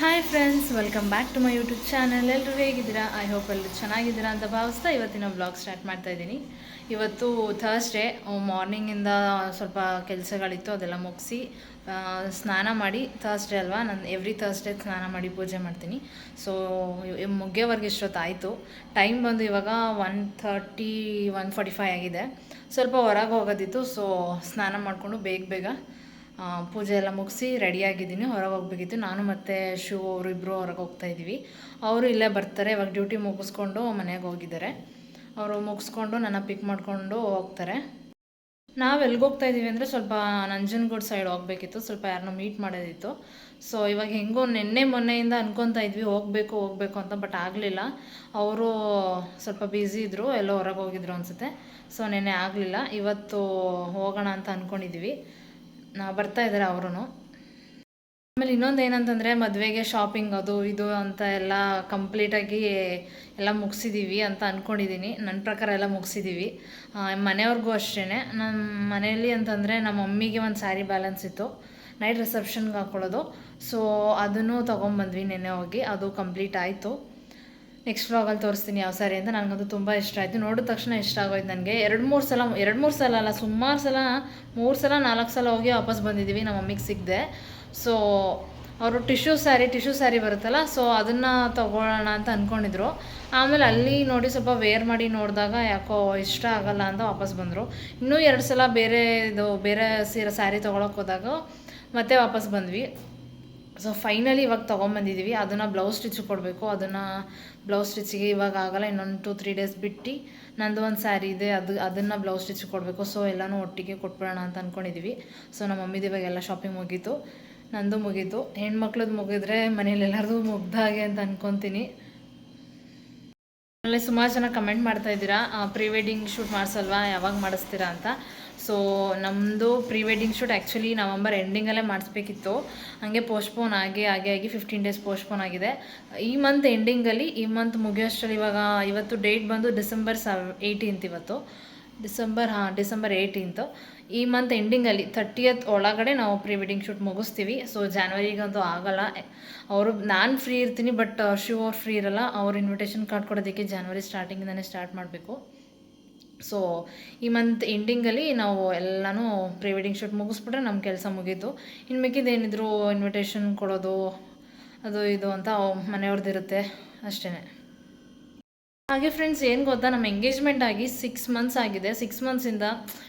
Hi friends welcome back to my YouTube channel ಎಲ್ಲರೂ ಹೇಗಿದ್ದೀರಾ? I hope ಎಲ್ಲರೂ ಚೆನ್ನಾಗಿದ್ದೀರಾ ಅಂತ ಭಾವಿಸ್ತಾ ಇವತ್ತಿನ ಬ್ಲಾಗ್ ಸ್ಟಾರ್ಟ್ ಮಾಡ್ತಾ ಇದ್ದೀನಿ. ಇವತ್ತು ಥರ್ಸ್ಡೇ ಮಾರ್ನಿಂಗಿಂದ ಸ್ವಲ್ಪ ಕೆಲಸಗಳಿತ್ತು, ಅದೆಲ್ಲ ಮುಗಿಸಿ ಸ್ನಾನ ಮಾಡಿ ಥರ್ಸ್ಡೇ ಅಲ್ವಾ? ನಾನು ಎವ್ರಿ ಥರ್ಸ್ಡೇ ಸ್ನಾನ ಮಾಡಿ ಪೂಜೆ ಮಾಡ್ತೀನಿ. ಸೊ ಇಷ್ಟೊತ್ತು ಇಷ್ಟೊತ್ತಾಯಿತು. ಟೈಮ್ ಬಂದು ಇವಾಗ one thirty one forty five ಆಗಿದೆ. ಸ್ವಲ್ಪ ಹೊರಗೆ ಹೋಗೋದಿತ್ತು ಸೊ ಸ್ನಾನ ಮಾಡಿಕೊಂಡು ಬೇಗ ಬೇಗ ಪೂಜೆ ಎಲ್ಲ ಮುಗಿಸಿ ರೆಡಿಯಾಗಿದ್ದೀನಿ ಹೊರಗೆ ಹೋಗ್ಬೇಕಿತ್ತು ನಾನು ಮತ್ತು ಶಿವ ಅವರು ಇಬ್ಬರು ಹೊರಗೆ ಹೋಗ್ತಾ ಇದ್ದೀವಿ. ಅವರು ಇಲ್ಲೇ ಬರ್ತಾರೆ. ಇವಾಗ ಡ್ಯೂಟಿ ಮುಗಿಸ್ಕೊಂಡು ಮನೆಗೆ ಹೋಗಿದ್ದಾರೆ. ಅವರು ಮುಗಿಸ್ಕೊಂಡು ನನ್ನ ಪಿಕ್ ಮಾಡಿಕೊಂಡು ಹೋಗ್ತಾರೆ. ನಾವು ಎಲ್ಲಿಗೆ ಹೋಗ್ತಾ ಇದ್ದೀವಿ ಅಂದರೆ ಸ್ವಲ್ಪ ನಂಜನಗೂಡು ಸೈಡ್ ಹೋಗಬೇಕಿತ್ತು. ಸ್ವಲ್ಪ ಯಾರನ್ನೂ ಮೀಟ್ ಮಾಡೋದಿತ್ತು. ಸೊ ಇವಾಗ ಹೆಂಗೋ ನಿನ್ನೆ ಮೊನ್ನೆಯಿಂದ ಅನ್ಕೊತಾ ಇದ್ವಿ, ಹೋಗಬೇಕು ಹೋಗಬೇಕು ಅಂತ ಬಟ್ ಆಗಲಿಲ್ಲ. ಅವರು ಸ್ವಲ್ಪ ಬ್ಯುಸಿ ಇದ್ದರು ಎಲ್ಲೋ ಹೊರಗೆ ಹೋಗಿದ್ರು ಅನಿಸುತ್ತೆ. ಸೊ ನೆನ್ನೆ ಆಗಲಿಲ್ಲ. ಇವತ್ತು ಹೋಗೋಣ ಅಂತ ಅಂದ್ಕೊಂಡಿದ್ದೀವಿ ನಾ ಬರ್ತಾ ಇದ್ದಾರೆ ಅವರು ಆಮೇಲೆ ಇನ್ನೊಂದು ಏನಂತಂದರೆ ಮದುವೆಗೆ ಶಾಪಿಂಗ್ ಅದು ಇದು ಅಂತ ಎಲ್ಲ ಕಂಪ್ಲೀಟಾಗಿ ಎಲ್ಲ ಮುಗಿಸಿದ್ದೀವಿ ಅಂತ ಅಂದ್ಕೊಂಡಿದ್ದೀನಿ ನನ್ನ ಪ್ರಕಾರ ಎಲ್ಲ ಮುಗಿಸಿದ್ದೀವಿ ಮನೆಯವ್ರಿಗೂ ಅಷ್ಟೇ ನಮ್ಮ ಮನೆಯಲ್ಲಿ ಅಂತಂದರೆ ನಮ್ಮ ಮಮ್ಮಿಗೆ ಒಂದು ಸ್ಯಾರಿ ಬ್ಯಾಲೆನ್ಸ್ ಇತ್ತು. ನೈಟ್ ರಿಸೆಪ್ಷನ್ಗೆ ಹಾಕ್ಕೊಳ್ಳೋದು ಸೊ ಅದನ್ನು ತೊಗೊಂಬಂದ್ವಿ ನೆನ್ನೆ ಹೋಗಿ. ಅದು ಕಂಪ್ಲೀಟ್ ಆಯಿತು. ನೆಕ್ಸ್ಟ್ ವ್ಲಾಗಲ್ಲಿ ತೋರಿಸ್ತೀನಿ ಯಾವ ಸಾರಿ ಅಂತ. ನನಗದು ತುಂಬ ಇಷ್ಟ ಆಯಿತು. ನೋಡಿದ ತಕ್ಷಣ ಇಷ್ಟ ಆಗೋಯ್ತು ನನಗೆ. ಎರಡು ಮೂರು ಸಲ, ಎರಡು ಮೂರು ಸಲ ಅಲ್ಲ, ಸುಮಾರು ಸಲ, ಮೂರು ಸಲ, ನಾಲ್ಕು ಸಲ ಹೋಗಿ ವಾಪಸ್ ಬಂದಿದ್ದೀವಿ ನಮ್ಮ ಮಮ್ಮಿಗೆ ಸಿಗದೆ. ಸೊ ಅವರು ಟಿಶ್ಯೂ ಸ್ಯಾರಿ ಟಿಶ್ಯೂ ಸ್ಯಾರಿ ಬರುತ್ತಲ್ಲ ಸೊ ಅದನ್ನು ತೊಗೊಳ್ಳೋಣ ಅಂತ ಅಂದ್ಕೊಂಡಿದ್ರು ಆಮೇಲೆ ಅಲ್ಲಿ ನೋಡಿ ಸ್ವಲ್ಪ ವೇರ್ ಮಾಡಿ ನೋಡಿದಾಗ ಯಾಕೋ ಇಷ್ಟ ಆಗಲ್ಲ ಅಂತ ವಾಪಸ್ ಬಂದರು. ಇನ್ನೂ ಎರಡು ಸಲ ಬೇರೆ ಇದು, ಬೇರೆ ಸೀರೆ ಸ್ಯಾರಿ ತೊಗೊಳಕ್ಕೆ ಹೋದಾಗ ಮತ್ತೆ ವಾಪಸ್ ಬಂದ್ವಿ. ಸೊ ಫೈನಲಿ ಇವಾಗ ತೊಗೊಂಬಂದಿದ್ದೀವಿ ಅದನ್ನು ಬ್ಲೌಸ್ ಸ್ಟಿಚ್ ಕೊಡಬೇಕು. ಅದನ್ನು ಬ್ಲೌಸ್ ಸ್ಟಿಚ್ಗೆ ಇವಾಗ ಆಗಲ್ಲ. ಇನ್ನೊಂದು ಟು ತ್ರೀ ಡೇಸ್ ಬಿಟ್ಟು ನಂದು ಒಂದು ಸ್ಯಾರಿ ಇದೆ. ಅದು, ಅದನ್ನು ಬ್ಲೌಸ್ ಸ್ಟಿಚ್ ಕೊಡಬೇಕು. ಸೊ ಎಲ್ಲನೂ ಒಟ್ಟಿಗೆ ಕೊಟ್ಬಿಡೋಣ ಅಂತ ಅಂದ್ಕೊಂಡಿದ್ದೀವಿ ಸೊ ನಮ್ಮ ಮಮ್ಮಿದು ಇವಾಗ ಎಲ್ಲ ಶಾಪಿಂಗ್ ಮುಗೀತು. ನಂದು ಮುಗೀತು. ಹೆಣ್ಮಕ್ಳದ್ದು ಮುಗಿದ್ರೆ ಮನೇಲಿ ಎಲ್ಲರದು ಮುಗ್ದಾಗೆ ಅಂತ ಅಂದ್ಕೊತೀನಿ ಆಮೇಲೆ ಸುಮಾರು ಜನ ಕಮೆಂಟ್ ಮಾಡ್ತಾ ಇದ್ದೀರಾ ಪ್ರೀ ವೆಡ್ಡಿಂಗ್ ಶೂಟ್ ಮಾಡಿಸಲ್ವಾ? ಯಾವಾಗ ಮಾಡಿಸ್ತೀರಾ ಅಂತ? ಸೊ ನಮ್ಮದು pre wedding shoot actually November ಎಂಡಿಂಗಲ್ಲೇ ಮಾಡಿಸ್ಬೇಕಿತ್ತು. ಹಾಗೆ ಪೋಸ್ಟ್ಪೋನ್ ಆಗಿ ಹಾಗೆ ಆಗಿ ಫಿಫ್ಟೀನ್ ಡೇಸ್ ಪೋಸ್ಟ್ಪೋನ್ ಆಗಿದೆ. ಈ ಮಂತ್ ಎಂಡಿಂಗಲ್ಲಿ ಈ ಮಂತ್ ಮುಗಿಯೋಷ್ಟರಲ್ಲಿ ಇವಾಗ ಇವತ್ತು ಡೇಟ್ ಬಂದು ಡಿಸೆಂಬರ್ ಸವ್ ಏಯ್ಟೀನ್ತ್ ಇವತ್ತು. ಡಿಸೆಂಬರ್ ಹಾಂ ಡಿಸೆಂಬರ್ ಏಯ್ಟೀನ್ತು ಈ ಮಂತ್ ಎಂಡಿಂಗಲ್ಲಿ ತರ್ಟಿಯತ್ ಒಳಗಡೆ ನಾವು ಪ್ರೀ ವೆಡ್ಡಿಂಗ್ ಶೂಟ್ ಮುಗಿಸ್ತೀವಿ. ಸೊ ಜಾನ್ವರಿಗಂತೂ ಆಗಲ್ಲ. ಅವರು, ನಾನು ಫ್ರೀ ಇರ್ತೀನಿ ಬಟ್ ಶಿವ್ ಅವ್ರು ಫ್ರೀ ಇರಲ್ಲ. ಅವ್ರು ಇನ್ವಿಟೇಷನ್ ಕಾರ್ಡ್ ಕೊಡೋದಕ್ಕೆ ಜಾನ್ವರಿ ಸ್ಟಾರ್ಟಿಂಗಿಂದನೇ ಸ್ಟಾರ್ಟ್ ಮಾಡಬೇಕು. ಸೊ ಈ ಮಂತ್ ಎಂಡಿಂಗಲ್ಲಿ ನಾವು ಎಲ್ಲನೂ ಪ್ರೀ ವೆಡ್ಡಿಂಗ್ ಶೂಟ್ ಮುಗಿಸ್ಬಿಟ್ರೆ ನಮ್ಮ ಕೆಲಸ ಮುಗೀತು. ಇನ್ನು ಮಿಕ್ಕಿದೇನಿದ್ರು ಇನ್ವಿಟೇಷನ್ ಕೊಡೋದು, ಅದು ಇದು ಅಂತ ಮನೆಯವ್ರದ್ದು ಇರುತ್ತೆ ಅಷ್ಟೇ ಹಾಗೆ ಫ್ರೆಂಡ್ಸ್ ಏನು ಗೊತ್ತಾ? ನಮ್ಮ ಎಂಗೇಜ್ಮೆಂಟ್ ಆಗಿ ಸಿಕ್ಸ್ ಮಂತ್ಸ್ ಆಗಿದೆ. ಸಿಕ್ಸ್ ಮಂತ್ಸಿಂದ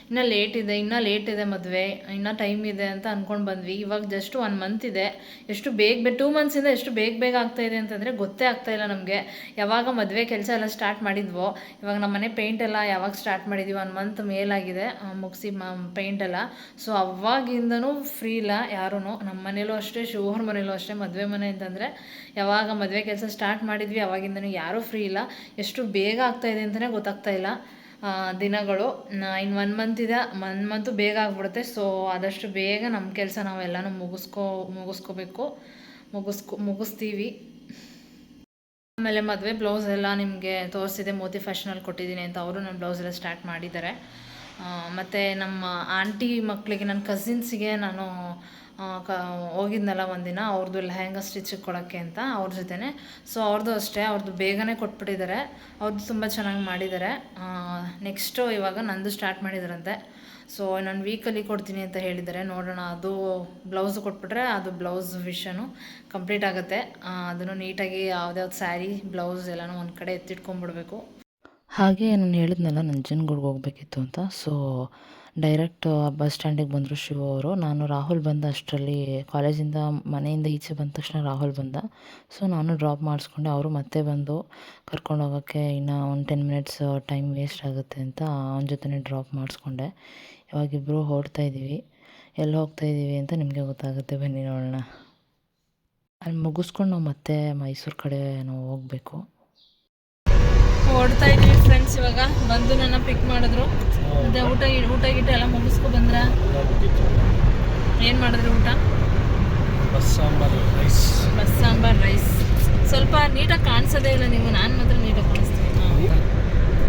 ಇನ್ನೂ ಲೇಟ್ ಇದೆ, ಇನ್ನೂ ಲೇಟ್ ಇದೆ ಮದುವೆ, ಇನ್ನೂ ಟೈಮ್ ಇದೆ ಅಂತ ಅಂದ್ಕೊಂಡು ಬಂದ್ವಿ. ಇವಾಗ ಜಸ್ಟ್ ಒನ್ ಮಂತ್ ಇದೆ. ಎಷ್ಟು ಬೇಗ ಟೂ ಮಂತ್ಸಿಂದ ಎಷ್ಟು ಬೇಗ ಬೇಗ ಆಗ್ತಾ ಇದೆ ಅಂತಂದರೆ ಗೊತ್ತೇ ಆಗ್ತಾ ಇಲ್ಲ ನಮಗೆ. ಯಾವಾಗ ಮದುವೆ ಕೆಲಸ ಎಲ್ಲ ಸ್ಟಾರ್ಟ್ ಮಾಡಿದ್ವೋ, ಇವಾಗ ನಮ್ಮ ಮನೆ ಪೇಂಟ್ ಎಲ್ಲ ಯಾವಾಗ ಸ್ಟಾರ್ಟ್ ಮಾಡಿದ್ವಿ ಒನ್ ಮಂತ್ ಮೇಲಾಗಿದೆ ಮುಗಿಸಿ ಮ ಪೇಂಟ್ ಎಲ್ಲ. ಸೊ ಅವಾಗಿಂದನೂ ಫ್ರೀ ಇಲ್ಲ ಯಾರೂ ನಮ್ಮ ಮನೇಲೂ ಅಷ್ಟೇ ಶಿವಹರ್ ಮನೇಲೂ ಅಷ್ಟೇ ಮದುವೆ ಮನೆ ಅಂತಂದರೆ ಯಾವಾಗ ಮದುವೆ ಕೆಲಸ ಸ್ಟಾರ್ಟ್ ಮಾಡಿದ್ವಿ, ಅವಾಗಿಂದನೂ ಯಾರೂ ಫ್ರೀ ಇಲ್ಲ. ಎಷ್ಟು ಬೇಗ ಆಗ್ತಾ ಇದೆ ಅಂತಲೇ ಗೊತ್ತಾಗ್ತಾ ಇಲ್ಲ. ದಿನಗಳು ಇನ್ನು ಒನ್ ಮಂತ್ ಇದೆ. ಒನ್ ಮಂತು ಬೇಗ ಆಗ್ಬಿಡುತ್ತೆ. ಸೊ ಆದಷ್ಟು ಬೇಗ ನಮ್ಮ ಕೆಲಸ ನಾವೆಲ್ಲನೂ ಮುಗಿಸ್ಕೋ, ಮುಗಿಸ್ಕೋಬೇಕು. ಮುಗಿಸ್ಕೊ, ಮುಗಿಸ್ತೀವಿ. ಆಮೇಲೆ ಮದುವೆ ಬ್ಲೌಸ್ ಎಲ್ಲ ನಿಮಗೆ ತೋರಿಸಿದೆ. ಮೋತಿ ಫ್ಯಾಷನಲ್ಲಿ ಕೊಟ್ಟಿದ್ದೀನಿ ಅಂತ ಅವರು ನನ್ನ ಬ್ಲೌಸ್ ಎಲ್ಲ ಸ್ಟಾರ್ಟ್ ಮಾಡಿದ್ದಾರೆ. ಮತ್ತು ನಮ್ಮ ಆಂಟಿ ಮಕ್ಕಳಿಗೆ ನನ್ನ ಕಸಿನ್ಸಿಗೆ ನಾನು ಕ, ಹೋಗಿದ್ನಲ್ಲ ಒಂದಿನ ಅವ್ರದ್ದು ಲೆಹಂಗಾ ಸ್ಟಿಚ್ ಕೊಡೋಕ್ಕೆ ಅಂತ ಅವ್ರ ಜೊತೆನೆ. ಸೊ ಅವ್ರದ್ದು ಅಷ್ಟೇ ಅವ್ರದ್ದು ಬೇಗನೆ ಕೊಟ್ಬಿಟ್ಟಿದ್ದಾರೆ ಅವ್ರದ್ದು ತುಂಬ ಚೆನ್ನಾಗಿ ಮಾಡಿದ್ದಾರೆ ನೆಕ್ಸ್ಟು ಇವಾಗ ನಂದು ಸ್ಟಾರ್ಟ್ ಮಾಡಿದಾರಂತೆ. ಸೊ ನಾನು ವೀಕಲ್ಲಿ ಕೊಡ್ತೀನಿ ಅಂತ ಹೇಳಿದ್ದಾರೆ ನೋಡೋಣ, ಅದು ಬ್ಲೌಸ್ ಕೊಟ್ಬಿಟ್ರೆ ಅದು ಬ್ಲೌಸ್ ವಿಷನು ಕಂಪ್ಲೀಟ್ ಆಗುತ್ತೆ. ಅದನ್ನು ನೀಟಾಗಿ ಯಾವ್ದ್ಯಾವ್ದು ಸ್ಯಾರಿ ಬ್ಲೌಸ್ ಎಲ್ಲನೂ ಒಂದು ಕಡೆ ಎತ್ತಿಟ್ಕೊಂಡ್ಬಿಡ್ಬೇಕು. ಹಾಗೆ ನಾನು ಹೇಳಿದ್ನಲ್ಲ ನಂಜನಗೂಡ್ಗೆ ಹೋಗಬೇಕಿತ್ತು ಅಂತ. ಸೊ ಡೈರೆಕ್ಟ್ ಬಸ್ ಸ್ಟ್ಯಾಂಡಿಗೆ ಬಂದರು ಶಿವ ಅವರು. ನಾನು ರಾಹುಲ್ ಬಂದ ಅಷ್ಟರಲ್ಲಿ ಕಾಲೇಜಿಂದ ಮನೆಯಿಂದ ಈಚೆ ಬಂದ ತಕ್ಷಣ ರಾಹುಲ್ ಬಂದ. ಸೊ ನಾನು ಡ್ರಾಪ್ ಮಾಡಿಸ್ಕೊಂಡೆ. ಅವರು ಮತ್ತೆ ಬಂದು ಕರ್ಕೊಂಡು ಹೋಗೋಕ್ಕೆ ಇನ್ನು ಒಂದು ಟೆನ್ ಮಿನಿಟ್ಸ್ ಟೈಮ್ ವೇಸ್ಟ್ ಆಗುತ್ತೆ ಅಂತ ಅವನ ಜೊತೆನೇ ಡ್ರಾಪ್ ಮಾಡಿಸ್ಕೊಂಡೆ. ಇವಾಗಿಬ್ಬರು ಹೊರಡ್ತಾ ಇದ್ದೀವಿ ಎಲ್ಲಿ ಹೋಗ್ತಾ ಇದ್ದೀವಿ ಅಂತ ನಿಮಗೆ ಗೊತ್ತಾಗುತ್ತೆ. ಬನ್ನಿ ನೋಡೋಣ. ಅಲ್ಲಿ ಮುಗಿಸ್ಕೊಂಡು ನಾವು ಮತ್ತೆ ಮೈಸೂರು ಕಡೆ ನಾವು ಹೋಗಬೇಕು. ಓಡ್ತಾ ಇದ್ವಿ ಫ್ರೆಂಡ್ಸ್ ಇವಾಗ. ಬಂದು ನನ್ನ ಪಿಕ್ ಮಾಡಿದ್ರು. ಮತ್ತೆ ಊಟ ಊಟ ಗೀಟ ಎಲ್ಲ ಮುಗಿಸ್ಕೊ ಬಂದ್ರ? ಏನು ಮಾಡಿದ್ರು ಊಟ? ಬಸ್ ಸಾಂಬಾರು ರೈಸ್ ಬಸ್ ಸಾಂಬಾರ್ ರೈಸ್ ಸ್ವಲ್ಪ ನೀಟಾಗಿ ಕಾಣಿಸೋದೇ ಇಲ್ಲ ನೀವು. ನಾನು ಮಾತ್ರ ನೀಟಾಗಿ ಕಾಣಿಸ್ತೀನಿ.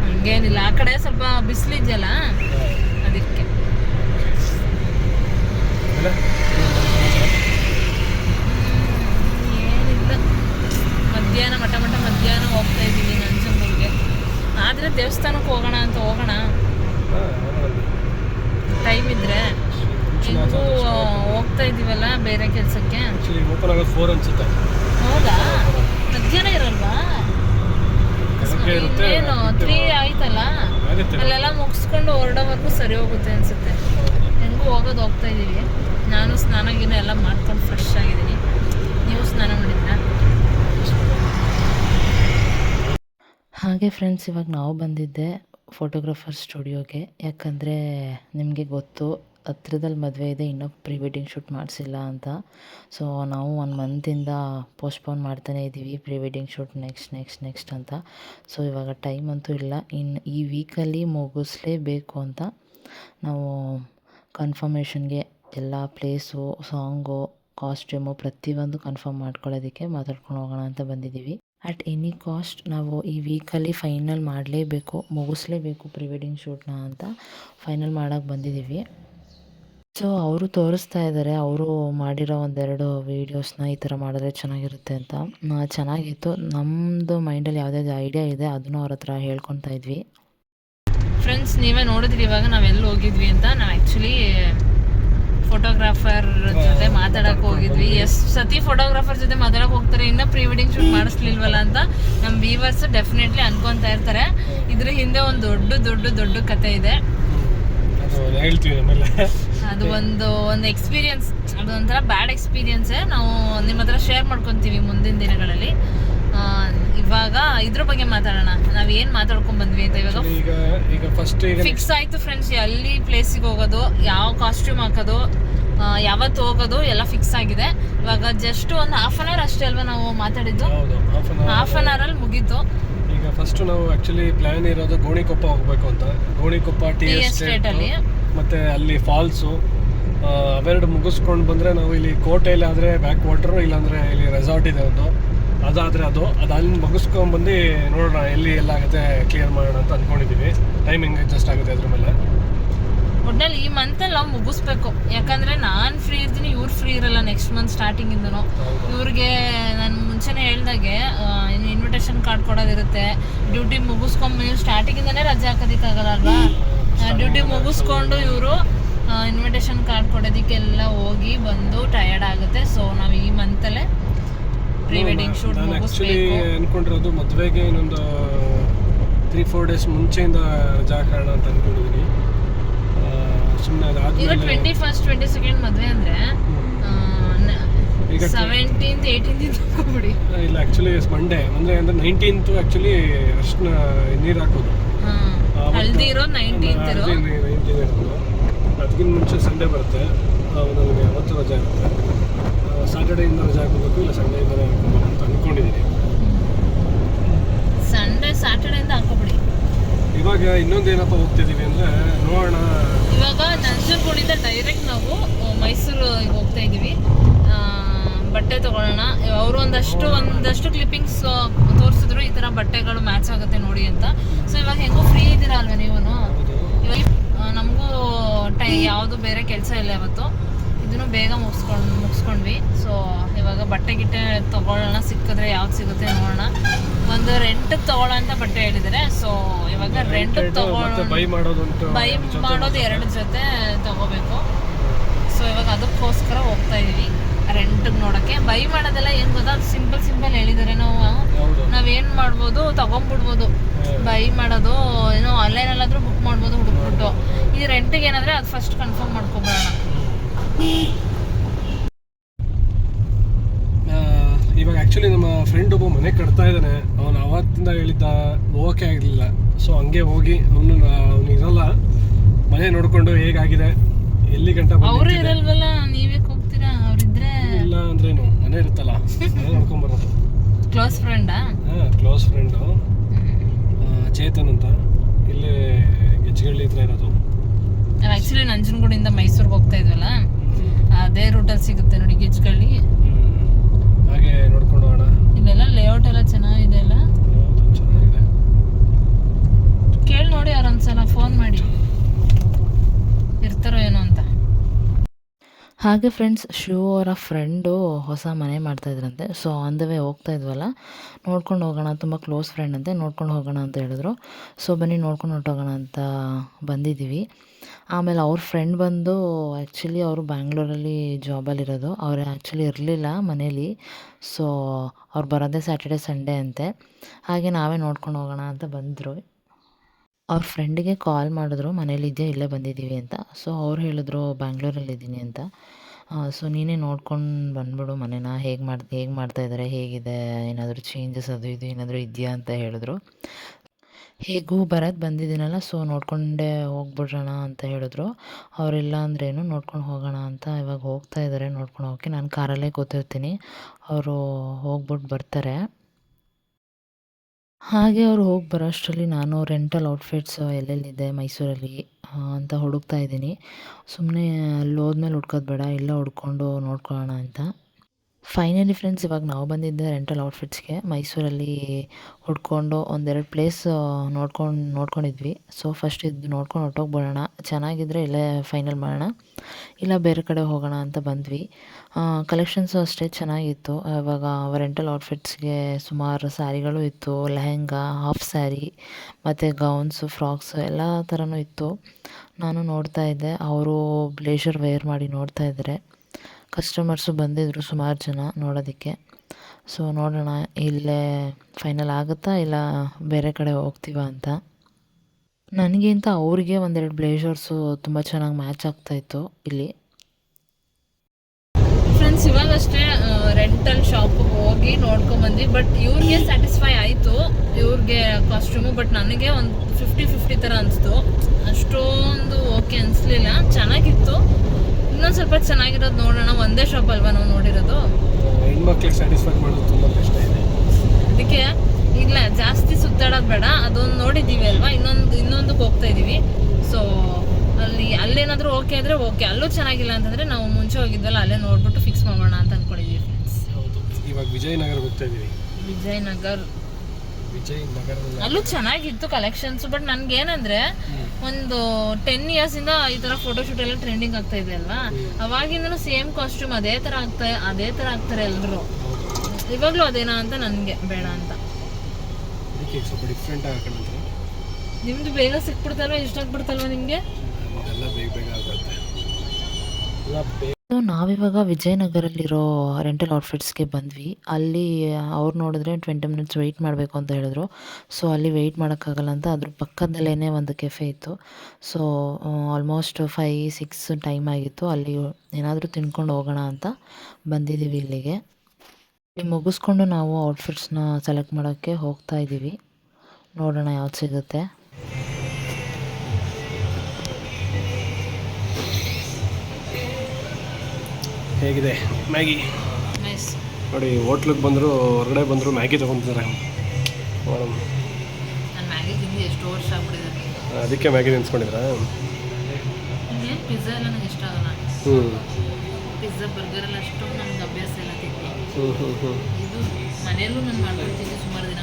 ಹಂಗೇನಿಲ್ಲ. ಆ ಕಡೆ ಸ್ವಲ್ಪ ಬಿಸಿಲಿದೆಯಲ್ಲ ಅದಕ್ಕೆ. ಏನಿಲ್ಲ. ಮಧ್ಯಾಹ್ನ ಮಠ ಮಠ ಮಧ್ಯಾಹ್ನ ಹೋಗ್ತಾ ಇದ್ದೀನಿ ನಂಜನಗೂಡಿಗೆ ಆದರೆ ದೇವಸ್ಥಾನಕ್ಕೆ ಹೋಗೋಣ ಅಂತ ಹೋಗೋಣ. ಟೈಮ್ ಇದ್ರೆ. ಹೆಂಗೂ ಹೋಗ್ತಾ ಇದೀವಲ್ಲ ಬೇರೆ ಕೆಲಸಕ್ಕೆ? ಆ್ಯಕ್ಚುಲಿ ಓಪನ್ ಆಗೋದು ಫೋರ್ ಅನ್ಸುತ್ತೆ. ಹೌದಾ? ಮಧ್ಯಾಹ್ನ ಇರಲ್ವಾ? ಏನು ತ್ರೀ ಆಯ್ತಲ್ಲ? ಅಲ್ಲೆಲ್ಲ ಮುಗಿಸ್ಕೊಂಡು ಹೊರಡೋವರೆಗೂ ಸರಿ ಹೋಗುತ್ತೆ ಅನ್ಸುತ್ತೆ. ಹೆಂಗೂ ಹೋಗೋದು ಹೋಗ್ತಾ ಇದೀವಿ. ನಾನು ಸ್ನಾನ ಗೀನ ಎಲ್ಲ ಮಾಡ್ಕೊಂಡು ಫ್ರೆಶ್ ಆಗಿದ್ದೀನಿ. ನೀವು ಸ್ನಾನ ಮಾಡಿದ್ರಾ? ಹಾಗೆ ಫ್ರೆಂಡ್ಸ್ ಇವಾಗ ನಾವು ಬಂದಿದ್ದೆ ಫೋಟೋಗ್ರಾಫರ್ ಸ್ಟುಡಿಯೋಗೆ ಯಾಕಂದರೆ ನಿಮಗೆ ಗೊತ್ತು ಹತ್ರದಲ್ಲಿ ಮದುವೆ ಇದೆ, ಇನ್ನೂ ಪ್ರೀ ವೆಡ್ಡಿಂಗ್ ಶೂಟ್ ಮಾಡಿಸಿಲ್ಲ ಅಂತ. ಸೊ ನಾವು ಒನ್ ಮಂತಿಂದ ಪೋಸ್ಟ್ಪೋನ್ ಮಾಡ್ತಾನೇ ಇದ್ದೀವಿ pre wedding shoot next next next ಅಂತ. ಸೊ ಇವಾಗ ಟೈಮ್ ಅಂತೂ ಇಲ್ಲ. ಇನ್ನು ಈ ವೀಕಲ್ಲಿ ಮುಗಿಸ್ಲೇಬೇಕು ಅಂತ ನಾವು ಕನ್ಫರ್ಮೇಷನ್ಗೆ ಎಲ್ಲ ಪ್ಲೇಸು ಸಾಂಗು ಕಾಸ್ಟ್ಯೂಮು ಪ್ರತಿಯೊಂದು ಕನ್ಫರ್ಮ್ ಮಾಡ್ಕೊಳ್ಳೋದಕ್ಕೆ ಮಾತಾಡ್ಕೊಂಡು ಹೋಗೋಣ ಅಂತ ಬಂದಿದ್ದೀವಿ. ಅಟ್ ಎನಿ ಕಾಸ್ಟ್ ನಾವು ಈ ವೀಕಲ್ಲಿ ಫೈನಲ್ ಮಾಡಲೇಬೇಕು, ಮುಗಿಸ್ಲೇಬೇಕು ಪ್ರಿ ವೆಡ್ಡಿಂಗ್ ಶೂಟ್ನ ಅಂತ ಫೈನಲ್ ಮಾಡೋಕ್ಕೆ ಬಂದಿದ್ದೀವಿ ಸೊ ಅವರು ತೋರಿಸ್ತಾ ಇದ್ದಾರೆ ಅವರು ಮಾಡಿರೋ ಒಂದೆರಡು ವೀಡಿಯೋಸ್ನ ಈ ಥರ ಮಾಡಿದ್ರೆ ಚೆನ್ನಾಗಿರುತ್ತೆ ಅಂತ. ಚೆನ್ನಾಗಿತ್ತು. ನಮ್ಮದು ಮೈಂಡಲ್ಲಿ ಯಾವುದ್ಯಾವ್ದು ಐಡಿಯಾ ಇದೆ, ಅದನ್ನು ಅವ್ರ ಹತ್ರ ಹೇಳ್ಕೊತಾ ಇದ್ವಿ. ಫ್ರೆಂಡ್ಸ್ ನೀವೇ ನೋಡಿದ್ರಿ ಇವಾಗ ನಾವೆಲ್ಲಿ ಹೋಗಿದ್ವಿ ಅಂತ. ನಾವು ಆ್ಯಕ್ಚುಲಿ ಫೋಟೋಗ್ರಾಫರ್ ಜೊತೆ ಮಾತಾಡಕ್ ಹೋಗಿದ್ವಿ. ಎಷ್ಟು ಸತಿ ಫೋಟೋಗ್ರಾಫರ್ ಜೊತೆ ಮಾತಾಡಕ್ ಹೋಗ್ತಾರೆ. ಇನ್ನ ಪ್ರೀ ವೆಡ್ಡಿಂಗ್ ಶೂಟ್ ಮಾಡಿಸ್ಲಿಲ್ವಲ್ಲ ಅಂತ ನಮ್ಮ ವೀವರ್ಸ್ ಡೆಫಿನೆಟ್ಲಿ ಅನ್ಕೊಂತಾ ಇರ್ತಾರೆ. ಇದ್ರ ಹಿಂದೆ ಒಂದು ದೊಡ್ಡ ದೊಡ್ಡ ದೊಡ್ಡ ಕತೆ ಇದೆ. ಅದು ಒಂದು ಒಂದು ಎಕ್ಸ್ಪೀರಿಯನ್ಸ್ ಅದು ಒಂಥರ ಬ್ಯಾಡ್ ಎಕ್ಸ್ಪೀರಿಯನ್ಸೇ ನಾವು ನಿಮ್ಮ ಹತ್ರ ಶೇರ್ ಮಾಡ್ಕೊತೀವಿ ಮುಂದಿನ ದಿನಗಳಲ್ಲಿ. ಇವಾಗ ಇದ್ರ ಬಗ್ಗೆ ಮಾತಾಡೋಣ. ನಾವ್ ಏನ್ ಮಾತಾಡ್ಕೊಂಡ್ ಬಂದ್ವಿ ಅಂತ ಇವಾಗ? ಈಗ ಈಗ ಫಸ್ಟ್ ಫಿಕ್ಸ್ ಆಯ್ತು ಫ್ರೆಂಡ್ಸ್ ಎಲ್ಲಿ ಪ್ಲೇಸಿಗೆ ಹೋಗೋದು ಯಾವ ಕಾಸ್ಟ್ಯೂಮ್ ಹಾಕೋದು ಯಾವತ್ತು ಹೋಗೋದು ಎಲ್ಲ ಫಿಕ್ಸ್ ಆಗಿದೆ. ಇವಾಗ ಜಸ್ಟ್ ಒಂದು ಹಾಫ್ ಅನ್ ಅವರ್ ಅಷ್ಟೇ ಅಲ್ವಾ ನಾವು ಮಾತಾಡಿದ್ದು? ಹಾಫ್ ಅನ್ ಅವರ್ ಅಲ್ಲಿ ಮುಗೀತು. ಈಗ ಫಸ್ಟ್ ನಾವು ಆಕ್ಚುಲಿ ಪ್ಲಾನ್ ಇರೋದು ಗೋಣಿಕೊಪ್ಪ ಹೋಗ್ಬೇಕು ಅಂತ. ಗೋಣಿಕೊಪ್ಪ ಟಿ ಎಸ್ಟೇಟ್ ಅಲ್ಲಿ. ಮತ್ತೆ ಅಲ್ಲಿ ಫಾಲ್ಸು ಅವೆರಡು ಮುಗಿಸ್ಕೊಂಡು ಬಂದ್ರೆ ನಾವು ಇಲ್ಲಿ ಕೋಟೆಯಲ್ಲಿ ಆದ್ರೆ ಬ್ಯಾಕ್ ವಾಟರ್ ಇಲ್ಲಾಂದ್ರೆ ಇಲ್ಲಿ ರೆಸಾರ್ಟ್ ಇದೆ ಒಂದು. ಅದಾದ್ರೆ ಅದು ಅದು ಅಲ್ಲಿ ನೋಡೋಣ ಎಲ್ಲಿ ಎಲ್ಲ ಆಗುತ್ತೆ ಕ್ಲಿಯರ್ ಮಾಡೋಣ ಅಂತ ಅಂದ್ಕೊಂಡಿದ್ದೀವಿ ಟೈಮಿಂಗ್ ಅಡ್ಜಸ್ಟ್ ಆಗುತ್ತೆ ಅದ್ರ ಮೇಲೆ. ಒಟ್ನಲ್ಲಿ ಈ ಮಂತ್ ಅಲ್ಲಿ ನಾವು ಮುಗಿಸ್ಬೇಕು. ಯಾಕಂದ್ರೆ ನಾನ್ ಫ್ರೀ ಇರ್ತೀನಿ ಇವ್ರು ಫ್ರೀ ಇರಲ್ಲ ನೆಕ್ಸ್ಟ್ ಮಂತ್ ಸ್ಟಾರ್ಟಿಂಗ್ ಇಂದನು. ಇವ್ರಿಗೆ ನಾನು ಮುಂಚೆನೆ ಹೇಳ್ದಾಗೆ ಇನ್ವಿಟೇಷನ್ ಕಾರ್ಡ್ ಕೊಡೋದಿರುತ್ತೆ. ಡ್ಯೂಟಿ ಮುಗಿಸ್ಕೊಂಡ್ ನೀವು ಸ್ಟಾರ್ಟಿಂಗ್ ಇಂದನೇ ರಜೆ ಹಾಕೋದಿಕ್ಕಾಗಲ್ಲ ಅಲ್ವಾ? ಡ್ಯೂಟಿ ಮುಗಿಸ್ಕೊಂಡು ಇವರು ಇನ್ವಿಟೇಷನ್ ಕಾರ್ಡ್ ಕೊಡೋದಕ್ಕೆಲ್ಲ ಹೋಗಿ ಬಂದು ಟಯರ್ಡ್ ಆಗುತ್ತೆ. ಸೊ ನಾವು ಈ ಮಂತಲ್ಲೇ ಪ್ರೀ ವೆಡ್ಡಿಂಗ್ ಶೂಟ್ ನಾನು ಮುಗಿಸ್ಬೇಕು. ಅನ್ಕೊಂಡಿರೋದು ಮದುವೆಗೆ ಇನ್ನೊಂದು ತ್ರೀ ಫೋರ್ ಡೇಸ್ ಮುಂಚೆಯಿಂದ ರಜಾ ಕಾರಣ ಅಂತ ಅನ್ಕೊಂಡಿದ್ದೀನಿ ಸುಮ್ಮನೆ ಈಗ ಅದಾದ್ಮೇಲೆ ಟ್ವೆಂಟಿ ಫಸ್ಟ್ ಟ್ವೆಂಟಿ ಸೆಕೆಂಡ್ ಮದುವೆ ಅಂದ್ರೆ ಈಗ ಸೆವೆಂಟೀನ್ತ್ ಏಯ್ಟೀನ್ತ್ ಹೋಗ್ಬಿಡಿ ಇಲ್ಲ ಆ್ಯಕ್ಚುಲಿ ಮಂಡೇ ಅಂದ್ರೆ ಅಂದ್ರೆ ನೈನ್ಟೀನ್ತ್ ಆ್ಯಕ್ಚುಲಿ ಅರ್ಶಿನ ನೀರು ಹಾಕೋದು. ಹಲ್ದಿ ಇರೋ ನೈನ್ಟೀನ್ತ್ ಇರೋ? ಅದಕ್ಕಿಂತ ಮುಂಚೆ ಸಂಡೇ ಬರುತ್ತೆ. ಅವಾಗ ನನಗೆ ಅವತ್ತು ರಜೆ ಇರುತ್ತೆ. ಸ್ಯಾಟರ್ಡೇಯಿಂದ ರಜೆ ಹಾಕೋಬೇಕು ಇಲ್ಲ ಸಂಡೇಯಿಂದ ಹಾಕೋಬೇಕು ಅಂತ ಅನ್ಕೊಂಡಿದ್ದೀನಿ ಸಂಡೇ ಸ್ಯಾಟರ್ಡೆಯಿಂದ ಹಾಕೋಬಿಡಿ ಇವಾಗ ಇನ್ನೊಂದು ಏನಪ್ಪ ಹೋಗ್ತಿದ್ದೀವಿ ಅಂದ್ರೆ ನೋಡೋಣ. ಇವಾಗ ನಂಜನಗೂಡಿಂದ ಡೈರೆಕ್ಟ್ ನಾವು ಮೈಸೂರು ಹೋಗ್ತಾ ಇದೀವಿ. ಬಟ್ಟೆ ತಗೊಳ್ಳೋಣ. ಅವರು ಒಂದಷ್ಟು ಒಂದಷ್ಟು ಕ್ಲಿಪ್ಪಿಂಗ್ಸ್ ತೋರಿಸಿದ್ರು ಈ ಥರ ಬಟ್ಟೆಗಳು ಮ್ಯಾಚ್ ಆಗುತ್ತೆ ನೋಡಿ ಅಂತ. ಸೊ ಇವಾಗ ಹೆಂಗೋ ಫ್ರೀ ಇದ್ದೀರಾ ಅಲ್ವಾ ನೀವು ಇವಾಗ ನಮಗೂ ಟೈ ಯಾವುದು ಬೇರೆ ಕೆಲಸ ಇಲ್ಲ ಇವತ್ತು. ಇದನ್ನು ಬೇಗ ಮುಗಿಸ್ಕೊಂಡು ಮುಗಿಸ್ಕೊಂಡ್ವಿ. ಸೊ ಇವಾಗ ಬಟ್ಟೆ ಗಿಟ್ಟೆ ತಗೊಳ್ಳೋಣ ಸಿಕ್ಕಿದ್ರೆ ಯಾವ್ದು ಸಿಗುತ್ತೆ ನೋಡೋಣ. ಒಂದು ರೆಂಟ್ ತಗೊಳ್ಳೋ ಅಂತ ಬಟ್ಟೆ ಹೇಳಿದರೆ. ಸೊ ಇವಾಗ ರೆಂಟ್ ತಗೊಳ್ಳೋ ತಗೊಳ್ಳೋಣ ಬೈ ಮಾಡೋದು ಎರಡು ಜೊತೆ ತಗೋಬೇಕು. ಸೊ ಇವಾಗ ಅದಕ್ಕೋಸ್ಕರ ಹೋಗ್ತಾ ಇದೀವಿ. ರೆಂಟ್ಗೆ ನೋಡೋಕ್ಕೆ. ಬೈ ಮಾಡೋದೆಲ್ಲ ಏನು ಗೊತ್ತಾ? ಅದು ಸಿಂಪಲ್ ಸಿಂಪಲ್ ಹೇಳಿದರೆ ನಾವು. ಏನು ನಾವೇನು ಮಾಡ್ಬೋದು? ತಗೊಂಡ್ಬಿಡ್ಬೋದು ಬೈ ಮಾಡೋದು ಏನೋ ಆನ್ಲೈನಲ್ಲಾದರೂ ಬುಕ್ ಮಾಡ್ಬೋದು ಹುಡುಕ್ಬಿಟ್ಟು. ಈ ರೆಂಟಿಗೆ ಏನಂದರೆ ಅದು ಫಸ್ಟ್ ಕನ್ಫರ್ಮ್ ಮಾಡ್ಕೊಬೋಣ ಇವಾಗ ಆ್ಯಕ್ಚುಲಿ ನಮ್ಮ ಫ್ರೆಂಡ್ ಒಬ್ಬ ಮನೆ ಕಟ್ತಾ ಇದ್ದಾನೆ. ಅವನು ಅವತ್ತಿಂದ ಹೇಳಿದ್ದ ಹೋಗೋಕೆ ಆಗಲಿಲ್ಲ. ಸೊ ಹಂಗೆ ಹೋಗಿ ಅವನು ಅವನು ಇರಲ್ಲ. ಮನೆ ನೋಡಿಕೊಂಡು ಹೇಗಾಗಿದೆ? ಎಲ್ಲಿ ಗಂಟ ಅವರು ಇರಲ್ವಲ್ಲ ನೀವೇ ಹೋಗ್ತೀರಾ ಅವ್ರಿದ್ರೆ ಇಲ್ಲ ಅಂದ್ರೇನು? ಮನೆ ಇರುತ್ತಲ್ಲ? ಮನೆ ನೋಡ್ಕೊಂಡ್ ಬರೋದು. ಕ್ಲೋಸ್ ಫ್ರೆಂಡಾ ಹಾಂ ಕ್ಲೋಸ್ ಫ್ರೆಂಡು ಚೇತನ್ ಅಂತ. ಇಲ್ಲೇ ಗೆಜ್ಗಳ್ಳಿ ಹತ್ರ ಇರೋದು. ನಾವು ಆ್ಯಕ್ಚುಲಿ ನಂಜನಗೂಡಿಂದ ಮೈಸೂರಿಗೆ ಹೋಗ್ತಾ ಇದ್ವಲ್ಲ? ಅದೇ ರೂಟಲ್ಲಿ ಸಿಗುತ್ತೆ ನೋಡಿ ಗಿಜ್ಗಳ್ಳಿ. ಹಾಗೆ ನೋಡ್ಕೊಂಡು ಹೋಗೋಣ. ಇಲ್ಲೆಲ್ಲ ಲೇಔಟ್ ಎಲ್ಲ ಚೆನ್ನಾಗಿದೆ ಅಲ್ಲ? ಚೆನ್ನಾಗಿದೆ. ಕೇಳಿ ನೋಡಿ ಅವ್ರೊಂದ್ಸಲ ಫೋನ್ ಮಾಡಿ. ಇರ್ತಾರೋ ಏನೋ ಅಂತ. ಹಾಗೆ ಫ್ರೆಂಡ್ಸ್ ಶಿವ ಅವರ ಫ್ರೆಂಡು ಹೊಸ ಮನೆ ಮಾಡ್ತಾಯಿದ್ರಂತೆ ಸೊ ಆನ್ ದ ವೇ ಹೋಗ್ತಾ ಇದ್ವಲ್ಲ, ನೋಡ್ಕೊಂಡು ಹೋಗೋಣ, ತುಂಬ ಕ್ಲೋಸ್ ಫ್ರೆಂಡ್ ಅಂತೆ, ನೋಡ್ಕೊಂಡು ಹೋಗೋಣ ಅಂತ ಹೇಳಿದ್ರು. ಸೊ ಬನ್ನಿ, ನೋಡ್ಕೊಂಡು ಹೊರಟೋಗೋಣ ಅಂತ ಬಂದಿದ್ದೀವಿ. ಆಮೇಲೆ ಅವ್ರ ಫ್ರೆಂಡ್ ಬಂದು ಆ್ಯಕ್ಚುಲಿ ಅವರು ಬ್ಯಾಂಗ್ಳೂರಲ್ಲಿ ಜಾಬಲ್ಲಿರೋದು ಅವರು ಆ್ಯಕ್ಚುಲಿ ಇರಲಿಲ್ಲ ಮನೇಲಿ. ಸೊ ಅವ್ರು ಬರೋದೇ ಸ್ಯಾಟರ್ಡೆ ಸಂಡೇ ಅಂತೆ. ಹಾಗೆ ನಾವೇ ನೋಡ್ಕೊಂಡು ಹೋಗೋಣ ಅಂತ ಬಂದರು. ಅವ್ರ ಫ್ರೆಂಡಿಗೆ ಕಾಲ್ ಮಾಡಿದ್ರು ಮನೇಲಿದ್ಯಾ ಇಲ್ಲೇ ಬಂದಿದ್ದೀವಿ ಅಂತ. ಸೊ ಅವ್ರು ಹೇಳಿದ್ರು ಬ್ಯಾಂಗ್ಳೂರಲ್ಲಿದ್ದೀನಿ ಅಂತ. ಸೊ ನೀನೇ ನೋಡ್ಕೊಂಡು ಬಂದ್ಬಿಡು ಮನೇನ. ಹೇಗೆ ಮಾಡಿ, ಹೇಗೆ ಮಾಡ್ತಾಯಿದ್ದಾರೆ ಹೇಗಿದೆ? ಏನಾದರೂ ಚೇಂಜಸ್ ಅದು ಇದು ಏನಾದರೂ ಇದೆಯಾ ಅಂತ ಹೇಳಿದ್ರು. ಹೇಗೂ ಬರೋದು ಬಂದಿದ್ದೀನಲ್ಲ ಸೊ ನೋಡ್ಕೊಂಡೇ ಹೋಗ್ಬಿಡೋಣ ಅಂತ ಹೇಳಿದ್ರು. ಅವರಿಲ್ಲ ಅಂದ್ರೇನು, ನೋಡ್ಕೊಂಡು ಹೋಗೋಣ ಅಂತ ಇವಾಗ ಹೋಗ್ತಾ ಇದ್ದಾರೆ ನೋಡ್ಕೊಂಡು ಹೋಗೋಕ್ಕೆ ನಾನು ಕಾರಲ್ಲೇ ಕೂತಿರ್ತೀನಿ. ಅವರು ಹೋಗ್ಬಿಟ್ಟು ಬರ್ತಾರೆ. ಹಾಗೆ ಅವ್ರು ಹೋಗಿ ಬರೋ ಅಷ್ಟರಲ್ಲಿ ನಾನು ರೆಂಟಲ್ ಔಟ್ಫಿಟ್ಸ್ ಎಲ್ಲೆಲ್ಲಿದೆ ಮೈಸೂರಲ್ಲಿ ಅಂತ ಹುಡುಕ್ತಾ ಇದ್ದೀನಿ. ಸುಮ್ಮನೆ ಅಲ್ಲಿ ಹೋದ್ಮೇಲೆ ಹುಡ್ಕೋದು ಬೇಡ, ಇಲ್ಲ ಹುಡ್ಕೊಂಡು ನೋಡ್ಕೊಳ್ಳೋಣ ಅಂತ. ಫೈನಲಿ ಫ್ರೆಂಡ್ಸ್ ಇವಾಗ ನಾವು ಬಂದಿದ್ದೆ ರೆಂಟಲ್ ಔಟ್ಫಿಟ್ಸ್ಗೆ ಮೈಸೂರಲ್ಲಿ ಹುಡ್ಕೊಂಡು ಒಂದೆರಡು ಪ್ಲೇಸ್ ನೋಡ್ಕೊಂಡು, ನೋಡ್ಕೊಂಡಿದ್ವಿ. ಸೊ ಫಸ್ಟ್ ಇದು ನೋಡ್ಕೊಂಡು ಹೊಟ್ಟೋಗಿ ಬರೋಣ ಚೆನ್ನಾಗಿದ್ದರೆ ಇಲ್ಲೇ ಫೈನಲ್ ಮಾಡೋಣ. ಇಲ್ಲ ಬೇರೆ ಕಡೆ ಹೋಗೋಣ ಅಂತ ಬಂದ್ವಿ. ಕಲೆಕ್ಷನ್ಸು ಅಷ್ಟೇ ಚೆನ್ನಾಗಿತ್ತು. ಇವಾಗ ರೆಂಟಲ್ ಔಟ್ಫಿಟ್ಸ್ಗೆ ಸುಮಾರು ಸ್ಯಾರಿಗಳು ಇತ್ತು. ಲೆಹೆಂಗಾ ಹಾಫ್ ಸ್ಯಾರಿ ಮತ್ತು ಗೌನ್ಸು ಫ್ರಾಕ್ಸು ಎಲ್ಲ ಥರನೂ ಇತ್ತು. ನಾನು ನೋಡ್ತಾ ಇದ್ದೆ. ಅವರು ಬ್ಲೇಷರ್ ವೇರ್ ಮಾಡಿ ನೋಡ್ತಾ ಇದ್ದಾರೆ. ಕಸ್ಟಮರ್ಸು ಬಂದಿದ್ದರು ಸುಮಾರು ಜನ ನೋಡೋದಕ್ಕೆ. ಸೊ ನೋಡೋಣ, ಇಲ್ಲೇ ಫೈನಲ್ ಆಗುತ್ತಾ ಇಲ್ಲ ಬೇರೆ ಕಡೆ ಹೋಗ್ತೀವ ಅಂತ. ನನಗಿಂತ ಅವ್ರಿಗೆ ಒಂದೆರಡು ಬ್ಲೇಷರ್ಸು ತುಂಬ ಚೆನ್ನಾಗಿ ಮ್ಯಾಚ್ ಆಗ್ತಾಯಿತ್ತು ಇಲ್ಲಿ. ಫ್ರೆಂಡ್ಸ್ ಇವಾಗಷ್ಟೇ ರೆಂಟಲ್ ಶಾಪಿಗೆ ಹೋಗಿ ನೋಡ್ಕೊಂಡ್ಬಂದ್ವಿ ಬಟ್ ಇವ್ರಿಗೆ ಸ್ಯಾಟಿಸ್ಫೈ ಆಯಿತು. ಇವ್ರಿಗೆ ಕಾಸ್ಟ್ಯೂಮು ಬಟ್ ನನಗೆ ಒಂದು ಫಿಫ್ಟಿ ಫಿಫ್ಟಿ ಥರ ಅನಿಸ್ತು. ಅಷ್ಟೊಂದು ಓಕೆ ಅನಿಸ್ಲಿಲ್ಲ. ಚೆನ್ನಾಗಿತ್ತು. ಇನ್ನೊಂದು ಸ್ವಲ್ಪ ಚೆನ್ನಾಗಿರೋದು ನೋಡೋಣ. ಒಂದೇ ಶಾಪ್ ಅಲ್ವಾ ನಾವು ನೋಡಿರೋದು? ಹೆಣ್ಮಕ್ಳಿಗೆ ಸ್ಯಾಟಿಸ್ಫೈ ಮಾಡೋದು ತುಂಬ ಕಷ್ಟ ಇದೆ. ಅದಕ್ಕೆ ಇಲ್ಲ ಜಾಸ್ತಿ ಸುತ್ತಾಡೋದು ಬೇಡ. ಅದೊಂದು ನೋಡಿದ್ದೀವಿ ಅಲ್ವಾ? ಇನ್ನೊಂದು ಇನ್ನೊಂದಕ್ಕೆ ಹೋಗ್ತಾ ಇದ್ದೀವಿ ಸೊ ಅಲ್ಲಿ ಅಲ್ಲೇನಾದರೂ ಓಕೆ ಆದರೆ ಓಕೆ ಅಲ್ಲೂ ಚೆನ್ನಾಗಿಲ್ಲ ಅಂತಂದರೆ ನಾವು ಮುಂಚೆ ಹೋಗಿದ್ವಲ್ಲ ಅಲ್ಲೇ ನೋಡ್ಬಿಟ್ಟು ಫಿಕ್ಸ್ ಮಾಡೋಣ ಅಂತ ಅಂದ್ಕೊಂಡಿದ್ದೀವಿ ಫ್ರೆಂಡ್ಸ್ ಹೌದು. ಇವಾಗ ವಿಜಯನಗರ ಹೋಗ್ತಾ ಇದ್ದೀವಿ ವಿಜಯನಗರ್. ಅಲ್ಲೂ ಚೆನ್ನಾಗಿತ್ತು ಕಲೆಕ್ಷನ್ಸ್ ಬಟ್ ನನ್ಗೆ ಏನಂದ್ರೆ ಒಂದು ಟೆನ್ ಇಯರ್ಸ್ ಇಂದ ಈ ತರ ಫೋಟೋಶೂಟ್ ಎಲ್ಲ ಟ್ರೆಂಡಿಂಗ್ ಆಗ್ತಾ ಇದೆ ಅಲ್ವಾ? ಅವಾಗಿಂದನು ಸೇಮ್ ಕಾಸ್ಟ್ಯೂಮ್ ಅದೇ ತರ ಆಗ್ತಾ ಅದೇ ತರ ಆಗ್ತಾರೆ ಎಲ್ಲರೂ ಇವಾಗ್ಲೂ ಅದೇನಾ ಅಂತ ನನ್ಗೆ ಬೇಡ ಅಂತ. ಅದಕ್ಕೆ ಸ್ವಲ್ಪ ಡಿಫ್ರೆಂಟ್ ಹಾಕೊಂಡ್ರೆ ನಿಮ್ದು ಬೇಗ ಸಿಕ್ಬಿಡ್ತಲ್ವ ಇಷ್ಟ ಆಗ್ಬಿಡ್ತಲ್ವ ನಿಮ್ಗೆ ಎಲ್ಲ ಬೇಗ ಬೇಗ ಆಗುತ್ತೆ. ಎಲ್ಲ ಬೇಗ ಸೊ ನಾವಿವಾಗ ವಿಜಯನಗರಲ್ಲಿರೋ ರೆಂಟಲ್ ಔಟ್ಫಿಟ್ಸ್ಗೆ ಬಂದ್ವಿ. ಅಲ್ಲಿ ಅವ್ರು ನೋಡಿದ್ರೆ ಟ್ವೆಂಟಿ ಮಿನಿಟ್ಸ್ ವೆಯ್ಟ್ ಮಾಡಬೇಕು ಅಂತ ಹೇಳಿದ್ರು. ಸೊ ಅಲ್ಲಿ ವೆಯ್ಟ್ ಮಾಡೋಕ್ಕಾಗಲ್ಲ ಅಂತ ಅದ್ರ ಪಕ್ಕದಲ್ಲೇ ಒಂದು ಕೆಫೆ ಇತ್ತು. So almost five six time ಆಗಿತ್ತು. ಅಲ್ಲಿ ಏನಾದರೂ ತಿನ್ಕೊಂಡು ಹೋಗೋಣ ಅಂತ ಬಂದಿದ್ದೀವಿ ಇಲ್ಲಿಗೆ. ಇಲ್ಲಿ ಮುಗಿಸ್ಕೊಂಡು ನಾವು ಔಟ್ಫಿಟ್ಸ್ನ ಸೆಲೆಕ್ಟ್ ಮಾಡೋಕ್ಕೆ ಹೋಗ್ತಾ ಇದ್ದೀವಿ ನೋಡೋಣ ಯಾವ್ದು ಸಿಗುತ್ತೆ. ಹೇಗಿದೆ? ಮ್ಯಾಗಿ? ನೋಡಿ ಹೋಟ್ಲಿಗೆ ಬಂದರು ಹೊರಗಡೆ ಬಂದರು ಮ್ಯಾಗಿ ತೊಗೊಂತಾರೆ ಮೇಡಮ್ ಅದಕ್ಕೆ ಮ್ಯಾಗಿ ನೆನ್ಸ್ಕೊಂಡಿದ್ರಾ ಪಿಜ್ಜಾ ನನಗೆ ಇಷ್ಟ ಆಗಲ್ಲ. ಹ್ಞೂ ಪಿಜ್ಜಾ ಬರ್ಗರ್ ಎಲ್ಲ ಅಷ್ಟೊಂದು ನನಗೆ ಅಭ್ಯಾಸ ಇಲ್ಲ ಹ್ಞೂ ಹ್ಞೂ ಹ್ಞೂ ಇದು ಮನೆಯಲ್ಲೂ ನಾನು ಮಾಡ್ಕೊಳ್ತೀನಿ ಸುಮಾರು ದಿನ.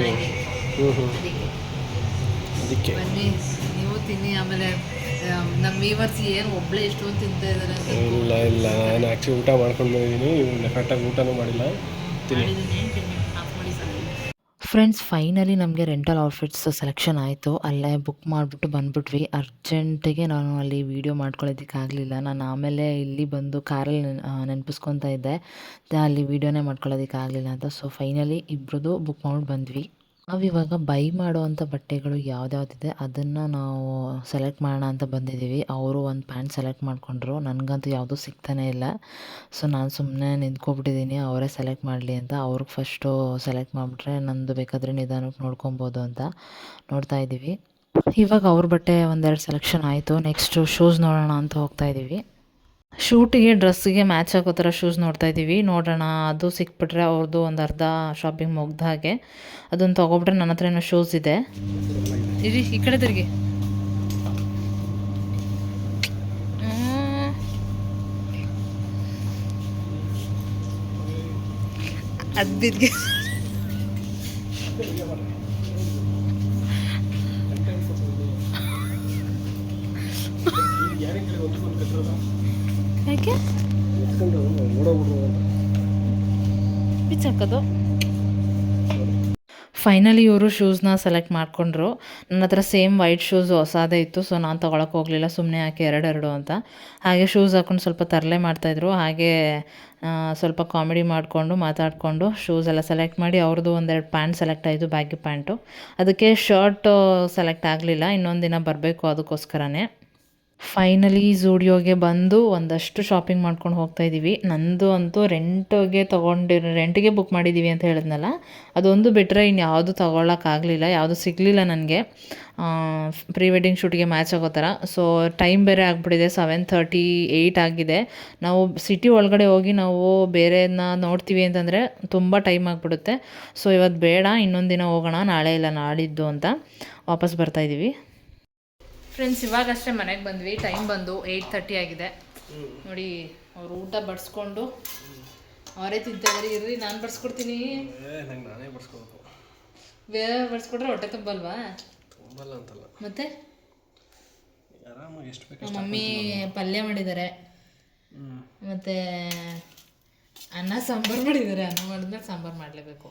ಮ್ಯಾಗಿ. ಹ್ಞೂ ಹ್ಞೂ ಅದಕ್ಕೆ. ಬನ್ನಿ ನೀವು ತಿನ್ನಿ ಆಮೇಲೆ ನಮ್ಮ ವೀವರ್ಸ್ ಏನು ಒಬ್ಳೆ ಎಷ್ಟೊಂದು ತಿಂತಾ ಇದ್ದಾರೆ ಇಲ್ಲ ಇಲ್ಲ. ನಾನು ಆ್ಯಕ್ಚುಲಿ ಊಟ ಮಾಡ್ಕೊಂಡು ಬಂದಿದ್ದೀನಿ ಕರೆಕ್ಟಾಗಿ ಊಟನೂ ಮಾಡಿಲ್ಲ. ಮಾಡಿ ಫ್ರೆಂಡ್ಸ್ ಫೈನಲಿ ನಮಗೆ ರೆಂಟಲ್ ಔಟ್ಫಿಟ್ಸ್ ಸೆಲೆಕ್ಷನ್ ಆಯಿತು. ಅಲ್ಲೇ ಬುಕ್ ಮಾಡಿಬಿಟ್ಟು ಬಂದ್ಬಿಟ್ವಿ. ಅರ್ಜೆಂಟಿಗೆ ನಾನು ಅಲ್ಲಿ ವೀಡಿಯೋ ಮಾಡ್ಕೊಳ್ಳೋದಕ್ಕಾಗಲಿಲ್ಲ ನಾನು ಆಮೇಲೆ ಇಲ್ಲಿ ಬಂದು ಕಾರಲ್ಲಿ ನೆನಪಿಸ್ಕೊತಾ ಇದ್ದೆ. ಅಲ್ಲಿ ವೀಡಿಯೋನೇ ಮಾಡ್ಕೊಳ್ಳೋದಕ್ಕಾಗಲಿಲ್ಲ ಅಂತ. ಸೊ ಫೈನಲಿ ಇಬ್ಬರದು ಬುಕ್ ಮಾಡ್ಬಿಟ್ಟು ಬಂದ್ವಿ. ನಾವಿವಾಗ ಬೈ ಮಾಡುವಂಥ ಬಟ್ಟೆಗಳು ಯಾವ್ದ್ಯಾವ್ದಿದೆ, ಅದನ್ನು ನಾವು ಸೆಲೆಕ್ಟ್ ಮಾಡೋಣ ಅಂತ ಬಂದಿದ್ದೀವಿ. ಅವರು ಒಂದು ಪ್ಯಾಂಟ್ ಸೆಲೆಕ್ಟ್ ಮಾಡಿಕೊಂಡ್ರು. ನನಗಂತೂ ಯಾವುದೂ ಸಿಗ್ತಾನೇ ಇಲ್ಲ. ಸೊ, ನಾನು ಸುಮ್ಮನೆ ನಿಂತ್ಕೊಬಿಟ್ಟಿದ್ದೀನಿ. ಅವರೇ ಸೆಲೆಕ್ಟ್ ಮಾಡಲಿ ಅಂತ. ಅವ್ರಿಗೆ ಫಸ್ಟು ಸೆಲೆಕ್ಟ್ ಮಾಡಿಬಿಟ್ರೆ ನಂದು ಬೇಕಾದರೆ ನಿಧಾನಕ್ಕೆ ನೋಡ್ಕೊಬೋದು ಅಂತ ನೋಡ್ತಾ ಇದ್ದೀವಿ. ಇವಾಗ ಅವ್ರ ಬಟ್ಟೆ ಒಂದೆರಡು ಸೆಲೆಕ್ಷನ್ ಆಯಿತು. ನೆಕ್ಸ್ಟು ಶೂಸ್ ನೋಡೋಣ ಅಂತ ಹೋಗ್ತಾ ಇದ್ದೀವಿ. ಶೂಟಿಗೆ, ಡ್ರೆಸ್ಸಿಗೆ ಮ್ಯಾಚ್ ಆಗೋ ಥರ ಶೂಸ್ ನೋಡ್ತಾ ಇದ್ದೀವಿ. ನೋಡೋಣ, ಅದು ಸಿಕ್ಬಿಟ್ರೆ ಅವ್ರದ್ದು ಒಂದು ಅರ್ಧ ಶಾಪಿಂಗ್ ಮುಗ್ದ ಹಾಗೆ. ಅದನ್ನು ತೊಗೊಬಿಟ್ರೆ ನನ್ನ ಹತ್ರ ಏನೋ ಶೂಸ್ ಇದೆ. ಇರಿ, ಈ ಕಡೆ ತಿರುಗಿ. ಅದು ಫೈನಲಿ ಇವರು ಶೂಸ್ನ ಸೆಲೆಕ್ಟ್ ಮಾಡಿಕೊಂಡ್ರು. ನನ್ನ ಹತ್ರ ಸೇಮ್ ವೈಟ್ ಶೂಸ್ ಹೊಸದೇ ಇತ್ತು ಸೊ ನಾನು ತೊಗೊಳಕ್ಕೆ ಹೋಗಲಿಲ್ಲ ಸುಮ್ಮನೆ ಯಾಕೆ ಎರಡೆರಡು ಅಂತ. ಹಾಗೆ ಶೂಸ್ ಹಾಕೊಂಡು ಸ್ವಲ್ಪ ತರಲೆ ಮಾಡ್ತಾಯಿದ್ರು ಹಾಗೆ ಸ್ವಲ್ಪ ಕಾಮಿಡಿ ಮಾಡಿಕೊಂಡು, ಮಾತಾಡಿಕೊಂಡು ಶೂಸ್ ಎಲ್ಲ ಸೆಲೆಕ್ಟ್ ಮಾಡಿ ಅವ್ರದ್ದು ಒಂದೆರಡು ಪ್ಯಾಂಟ್ ಸೆಲೆಕ್ಟ್ ಆಯಿತು ಬ್ಯಾಗಿ ಪ್ಯಾಂಟು ಅದಕ್ಕೆ ಶರ್ಟು ಸೆಲೆಕ್ಟ್ ಆಗಲಿಲ್ಲ. ಇನ್ನೊಂದು ದಿನ ಬರಬೇಕು ಅದಕ್ಕೋಸ್ಕರನೇ. ಫೈನಲಿ ಝೂಡಿಯೋಗೆ ಬಂದು ಒಂದಷ್ಟು ಶಾಪಿಂಗ್ ಮಾಡ್ಕೊಂಡು ಹೋಗ್ತಾ ಇದ್ದೀವಿ ನಂದು ಅಂತೂ ರೆಂಟ್ಗೆ ತೊಗೊಂಡಿರೋ ರೆಂಟಿಗೆ ಬುಕ್ ಮಾಡಿದ್ದೀವಿ ಅಂತ ಹೇಳಿದ್ನಲ್ಲ, ಅದೊಂದು ಬಿಟ್ಟರೆ ಇನ್ನು ಯಾವುದು ತೊಗೊಳಕ್ಕಾಗಲಿಲ್ಲ, ಯಾವುದು ಸಿಗಲಿಲ್ಲ ನನಗೆ. ಪ್ರೀ ವೆಡ್ಡಿಂಗ್ ಶೂಟ್ಗೆ ಮ್ಯಾಚ್ ಆಗೋ ಥರ. ಸೊ ಟೈಮ್ ಬೇರೆ ಆಗಿಬಿಟ್ಟಿದೆ ಸೆವೆನ್ ಥರ್ಟಿ ಏಯ್ಟ್ ಆಗಿದೆ. ನಾವು ಸಿಟಿ ಒಳಗಡೆ ಹೋಗಿ ನಾವು ಬೇರೆನ ನೋಡ್ತೀವಿ ಅಂತಂದರೆ ತುಂಬ ಟೈಮ್ ಆಗಿಬಿಡುತ್ತೆ. ಸೊ ಇವತ್ತು ಬೇಡ, ಇನ್ನೊಂದು ದಿನ ಹೋಗೋಣ, ನಾಳೆ ಇಲ್ಲ ನಾಳಿದ್ದು ಅಂತ ವಾಪಸ್ ಬರ್ತಾಯಿದ್ದೀವಿ ಫ್ರೆಂಡ್ಸ್ ಇವಾಗಷ್ಟೇ ಮನೆಗೆ ಬಂದ್ವಿ. ಟೈಮ್ ಬಂದು ಏಯ್ಟ್ ತರ್ಟಿ ಆಗಿದೆ. ನೋಡಿ ಅವ್ರು ಊಟ ಬಡಿಸ್ಕೊಂಡು ಅವರೇ ತಿಂತಿದ್ದಾರೆ ಇರ್ರಿ ನಾನು ಬಡಿಸ್ಕೊಡ್ತೀನಿ. ನಾನೇ ಬಡ್ಸ್ಕೋಬೇಕು. ಬೇರೆ ಬಡಿಸ್ಕೊಟ್ರೆ ಹೊಟ್ಟೆ ತುಂಬಲ್ವಾ? ತುಂಬಲ್ಲ ಅಂತಲ್ಲ. ಮತ್ತೆ? ಮಮ್ಮಿ ಪಲ್ಯ ಮಾಡಿದ್ದಾರೆ. ಮತ್ತೆ ಮತ್ತು ಅನ್ನ ಸಾಂಬಾರು ಮಾಡಿದ್ದಾರೆ. ಅನ್ನ ಮಾಡಿದ್ಮೇಲೆ ಸಾಂಬಾರು ಮಾಡಲೇಬೇಕು.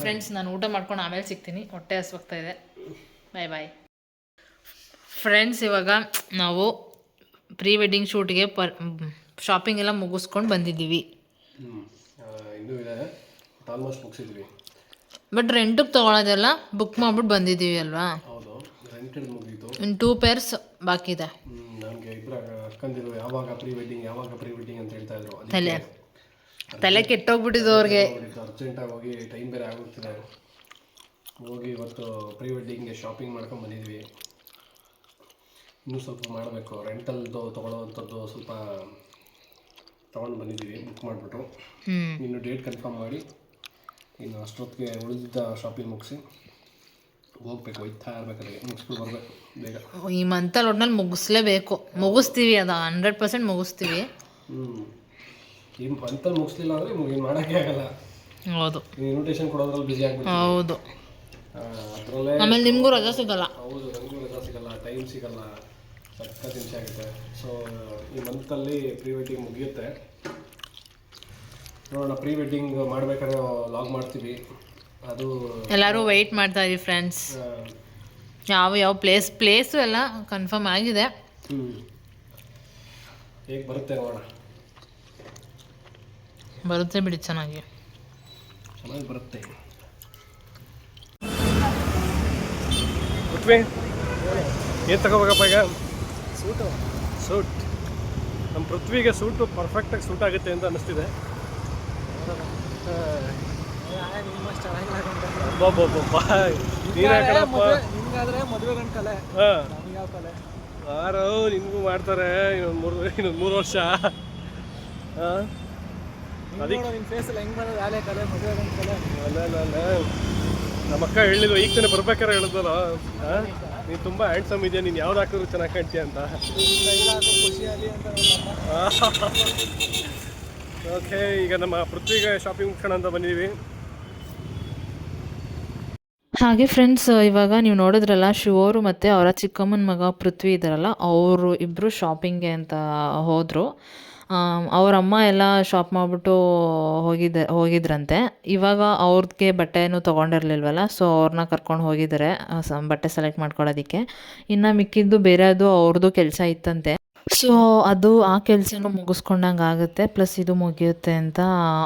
ಫ್ರೆಂಡ್ಸ್ ನಾನು ಊಟ ಮಾಡ್ಕೊಂಡು ಆಮೇಲೆ ಸಿಗ್ತೀನಿ. ಹೊಟ್ಟೆ ಹಸ್ವಾಗ್ತಾ ಇದೆ. ಬಾಯ್ ಬಾಯ್ ಫ್ರೆಂಡ್ಸ್ ಇವಾಗ ನಾವು ಪ್ರೀ ವೆಡ್ಡಿಂಗ್ ಶೂಟ್ಗೆ ಪರ್ ಶಾಪಿಂಗ್ ಎಲ್ಲ ಮುಗಿಸ್ಕೊಂಡು ಬಂದಿದ್ದೀವಿ. ಬಟ್ ರೆಂಟಿಗೆ ತೊಗೊಳೋದೆಲ್ಲ ಬುಕ್ ಮಾಡ್ಬಿಟ್ಟು ಬಂದಿದ್ದೀವಿ ಅಲ್ವಾ? ಇನ್ನು ಟೂ ಪೇರ್ಸ್ ಬಾಕಿ ಇದೆ. ನನಗೆ ಇಬ್ಬರ ಅಕ್ಕಂದಿರು ಯಾವಾಗ ಪ್ರೀ ವೆಡ್ಡಿಂಗ್ ಯಾವಾಗ ಪ್ರೀ ವೆಡ್ಡಿಂಗ್ ಅಂತ ಹೇಳ್ತಾ ಇದ್ರು. ತಲೆ. ತಲೆ ಕೆಟ್ಟೋಗ್ಬಿಟ್ಟಿದ್ದು ಅವ್ರಿಗೆ. ಹೋಗಿ ಟೈಮ್ ಬೇರೆ ಆಗೋಗ್ತಿದೆ. ಹೋಗಿ ಇವತ್ತು ಪ್ರೀ ವೆಡ್ಡಿಂಗ್ಗೆ ಶಾಪಿಂಗ್ ಮಾಡ್ಕೊಂಡು ಬಂದಿದ್ವಿ. ಇನ್ನೂ ಸ್ವಲ್ಪ ಮಾಡಬೇಕು. ರೆಂಟಲ್ದು ತೊಗೊಳ್ಳೋವಂಥದ್ದು ಸ್ವಲ್ಪ ತೊಗೊಂಡು ಬಂದಿದ್ದೀವಿ ಬುಕ್ ಮಾಡಿಬಿಟ್ಟು. ಇನ್ನು ಡೇಟ್ ಕನ್ಫರ್ಮ್ ಮಾಡಿ ಇನ್ನು ಅಷ್ಟೊತ್ತಿಗೆ ಉಳಿದಿದ್ದ ಶಾಪಿಂಗ್ ಮುಗಿಸಿ ಹೋಗ್ಬೇಕು ಒಯ್ತಾ ಇರ್ಬೇಕು ಅಲ್ಲಿಗೆ ಮುಗಿಸ್ಬಿಟ್ಟು ಬರಬೇಕು ಬೇಗ. ಈ ಮಂತಲ್ಲಿ ಒಟ್ನಲ್ಲಿ ಮುಗಿಸ್ಲೇಬೇಕು. ಮುಗಿಸ್ತೀವಿ ಅದು ಹಂಡ್ರೆಡ್ ಪರ್ಸೆಂಟ್ ಮುಗಿಸ್ತೀವಿ. ಹ್ಞೂ ಈ ಮಂತಲ್ಲಿ ಮುಗಿಸ್ಲಿಲ್ಲ ಅಂದರೆ ಏನು ಮಾಡೋಕ್ಕೆ ಆಗಲ್ಲ. ಹೌದು. ಇನ್ವಿಟೇಷನ್ ಕೊಡೋದ್ರಲ್ಲಿ ಬಿಸಿ ಆಗ್ಬಿಟ್ಟು ಹೌದು. ಅದರಲ್ಲೇ ಆಮೇಲೆ ನಿಮಗೂ ರಜಾ ಸಿಗಲ್ಲ. ಹೌದು ನನಗೂ ರಜಾ ಸಿಗಲ್ಲ ಟೈಮ್ ಸಿಗಲ್ಲ. ಸಖತ್ ಹಿಂಸೆ ಆಗುತ್ತೆ ಸೊ ಈ ಮಂತಲ್ಲಿ ಪ್ರೀ ವೆಡ್ಡಿಂಗ್ ಮುಗಿಯುತ್ತೆ. ನೋಡೋಣ ಪ್ರೀ ವೆಡ್ಡಿಂಗ್ ಮಾಡಬೇಕಾದ್ರೆ ಲಾಗ್ ಮಾಡ್ತೀವಿ. ಅದು ಎಲ್ಲರೂ ವೆಯ್ಟ್ ಮಾಡ್ತಾ ಇದೀವಿ ಫ್ರೆಂಡ್ಸ್ ಯಾವ ಯಾವ ಪ್ಲೇಸ್ ಪ್ಲೇಸು ಎಲ್ಲ ಕನ್ಫರ್ಮ್ ಆಗಿದೆ. ಹೇಗೆ ಬರುತ್ತೆ ನೋಡೋಣ. ಬರುತ್ತೆ ಬಿಡಿ ಚೆನ್ನಾಗಿ. ಚೆನ್ನಾಗಿ ಬರುತ್ತೆ. ಏನು ತಗೋಬೇಕಪ್ಪ ಈಗ? ಸೂಟು? ಸೂಟ್. ನಮ್ಮ ಪೃಥ್ವಿಗೆ ಸೂಟು ಪರ್ಫೆಕ್ಟಾಗಿ ಸೂಟ್ ಆಗುತ್ತೆ ಅಂತ ಅನ್ನಿಸ್ತಿದೆ ನಿಮ್ಗಾದ್ರೆ ಮದುವೆ ಗಂಟು ಕಲೆ. ಯಾವ ಕಲೆ? ಯಾರು ನಿಮಗೂ ಮಾಡ್ತಾರೆ ಇನ್ನೊಂದು ಮೂರು ಇನ್ನೊಂದು ಮೂರು ವರ್ಷ. ನಮ್ಮಕ್ಕ ಅದಕ್ಕೆ ನಿಮ್ಮ ಫೇಸಲ್ಲಿ ಹೆಂಗ್ ಮಾಡೋದು ಆಲೆ ಕಲೆ ಮದುವೆ ಗಂಟು ಕಲೆ? ಅಲ್ಲ ಅಲ್ಲ ಅಲ್ಲ ನಮ್ಮ ಅಕ್ಕ ಹೇಳಿದ್ವು ಈಗ ತಾನೇ ಬರ್ಬೇಕಾರೆ ಹೇಳಿದ್ವಲ್ಲ ಹಾಂ? ನೀನು ತುಂಬ ಹ್ಯಾಂಡ್ಸಮ್ ಇದೆಯಾ, ನೀನು ಯಾವ್ದು ಹಾಕಿದ್ರು ಚೆನ್ನಾಗಿ ಕಾಣ್ತೀಯ ಅಂತ? ಓಕೆ ಈಗ ನಮ್ಮ ಪೃಥ್ವಿಗೆ ಶಾಪಿಂಗ್ ಮುಗ್ಸೋಣ ಅಂತ ಬಂದಿದ್ದೀವಿ ಹಾಗೆ ಫ್ರೆಂಡ್ಸ್ ಇವಾಗ ನೀವು ನೋಡಿದ್ರಲ್ಲ, ಶಿವರು ಮತ್ತು ಅವರ ಚಿಕ್ಕಮ್ಮನ ಮಗ ಪೃಥ್ವಿ ಇದ್ದಾರಲ್ಲ, ಅವರು ಇಬ್ಬರು ಶಾಪಿಂಗ್ಗೆ ಅಂತ ಹೋದರು. ಅವ್ರ ಅಮ್ಮ ಎಲ್ಲ ಶಾಪ್ ಮಾಡಿಬಿಟ್ಟು ಹೋಗಿದ್ದ ಹೋಗಿದ್ರಂತೆ. ಇವಾಗ ಅವ್ರಿಗೆ ಬಟ್ಟೆನು ತೊಗೊಂಡಿರ್ಲಿಲ್ವಲ್ಲ ಸೊ ಅವ್ರನ್ನ ಕರ್ಕೊಂಡು ಹೋಗಿದ್ದಾರೆ ಬಟ್ಟೆ ಸೆಲೆಕ್ಟ್ ಮಾಡ್ಕೊಳ್ಳೋದಕ್ಕೆ ಇನ್ನು ಮಿಕ್ಕಿದ್ದು ಬೇರೆದು ಅವ್ರದ್ದು ಕೆಲಸ ಇತ್ತಂತೆ. ಸೊ ಅದು ಆ ಕೆಲಸನೂ ಮುಗಿಸ್ಕೊಂಡಂಗೆ ಆಗುತ್ತೆ ಪ್ಲಸ್ ಇದು ಮುಗಿಯುತ್ತೆ ಅಂತ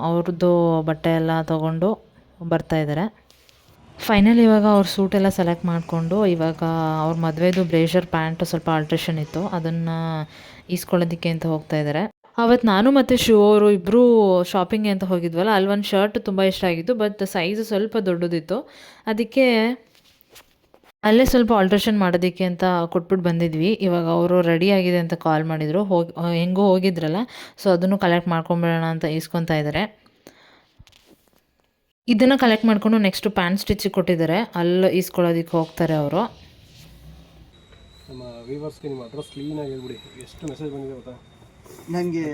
ಅವ್ರದ್ದು ಬಟ್ಟೆ ಎಲ್ಲ ತೊಗೊಂಡು ಬರ್ತಾ ಇದ್ದಾರೆ ಫೈನಲ್ ಇವಾಗ ಅವ್ರ ಸೂಟ್ ಎಲ್ಲ ಸೆಲೆಕ್ಟ್ ಮಾಡಿಕೊಂಡು, ಇವಾಗ ಅವ್ರ ಮದುವೆದು ಬ್ಲೇಜರ್ ಪ್ಯಾಂಟ್ ಸ್ವಲ್ಪ ಆಲ್ಟ್ರೇಷನ್ ಇತ್ತು, ಅದನ್ನು ಈಸ್ಕೊಳ್ಳೋದಕ್ಕೆ ಅಂತ ಹೋಗ್ತಾ ಇದ್ದಾರೆ ಅವತ್ತು ನಾನು ಮತ್ತು ಶಿವ ಅವರು ಇಬ್ಬರೂ ಶಾಪಿಂಗ್ಗೆ ಅಂತ ಹೋಗಿದ್ವಲ್ಲ ಅಲ್ಲಿ ಒಂದು ಶರ್ಟ್ ತುಂಬ ಇಷ್ಟ ಆಗಿತ್ತು ಬಟ್ ಸೈಜು ಸ್ವಲ್ಪ ದೊಡ್ಡದಿತ್ತು. ಅದಕ್ಕೆ ಅಲ್ಲೇ ಸ್ವಲ್ಪ ಆಲ್ಟ್ರೇಷನ್ ಮಾಡೋದಕ್ಕೆ ಅಂತ ಕೊಟ್ಬಿಟ್ಟು ಬಂದಿದ್ವಿ. ಇವಾಗ ಅವರು ರೆಡಿ ಆಗಿದೆ ಅಂತ ಕಾಲ್ ಮಾಡಿದರು. ಹೋಗಿ ಹೆಂಗೂ ಹೋಗಿದ್ರಲ್ಲ ಸೊ ಅದನ್ನು ಕಲೆಕ್ಟ್ ಮಾಡ್ಕೊಂಬಿಡೋಣ ಅಂತ ಇಸ್ಕೊತಾ ಇದ್ದಾರೆ ಇದನ್ನು ಕಲೆಕ್ಟ್ ಮಾಡಿಕೊಂಡು ನೆಕ್ಸ್ಟು ಪ್ಯಾಂಟ್ ಸ್ಟಿಚ್ ಕೊಟ್ಟಿದ್ದಾರೆ ಅಲ್ಲಿ ಈಸ್ಕೊಳ್ಳೋದಕ್ಕೆ ಹೋಗ್ತಾರೆ ಅವರು. ನಮ್ಮ ವೀವರ್ಸ್ಗೆ ನಿಮ್ಮ ಅಡ್ರೆಸ್ ಕ್ಲೀನಾಗಿ ಹೇಳ್ಬಿಡಿ. ಎಷ್ಟು ಮೆಸೇಜ್ ಬಂದಿದೆ ಗೊತ್ತಾ? ನನಗೆ